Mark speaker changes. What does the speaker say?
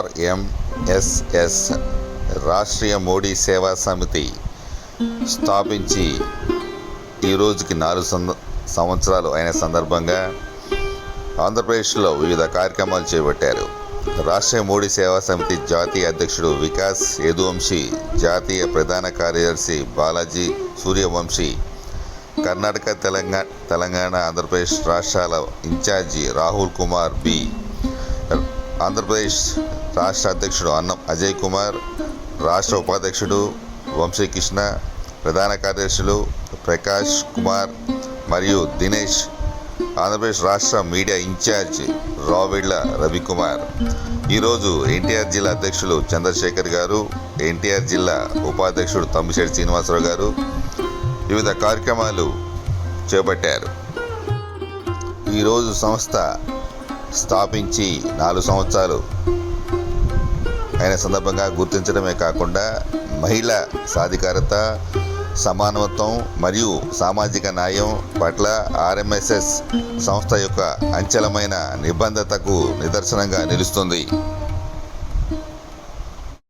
Speaker 1: ఆర్ఎంఎస్ఎస్ రాష్ట్రీయ మోడీ సేవా సమితి స్థాపించి ఈ రోజుకి నాలుగు సంద సంవత్సరాలు అయిన సందర్భంగా ఆంధ్రప్రదేశ్లో వివిధ కార్యక్రమాలు చేపట్టారు. రాష్ట్రీయ మోడీ సేవా సమితి జాతీయ అధ్యక్షుడు వికాస్ యదువంశీ జాతీయ ప్రధాన కార్యదర్శి బాలాజీ సూర్యవంశీ కర్ణాటక తెలంగాణ తెలంగాణ ఆంధ్రప్రదేశ్ రాష్ట్రాల in charge Rahul Kumar B. Andhra Pradesh రాష్ట్ర అధ్యక్షుడు అన్నం అజయ్ కుమార్ రాష్ట్ర ఉపాధ్యక్షుడు వంశీకృష్ణ ప్రధాన కార్యదర్శులు ప్రకాష్ కుమార్ మరియు దినేష్ ఆంధ్రప్రదేశ్ రాష్ట్ర మీడియా ఇన్ఛార్జ్ రావిళ్ళ రవికుమార్. ఈరోజు ఎన్టీఆర్ జిల్లా అధ్యక్షులు చంద్రశేఖర్ గారు ఎన్టీఆర్ జిల్లా ఉపాధ్యక్షుడు తమ్మిశెట్టి శ్రీనివాసరావు గారు వివిధ కార్యక్రమాలు చేపట్టారు. ఈరోజు సంస్థ స్థాపించి నాలుగు సంవత్సరాలు. అయిన సందర్భంగా గుర్తించడమే కాకుండా మహిళ సాధికారత సమానత్వం మరియు సామాజిక న్యాయం పట్ల ఆర్ఎంఎస్ఎస్ సంస్థ యొక్క అంచలమైన నిబద్ధతకు నిదర్శనంగా నిలుస్తుంది.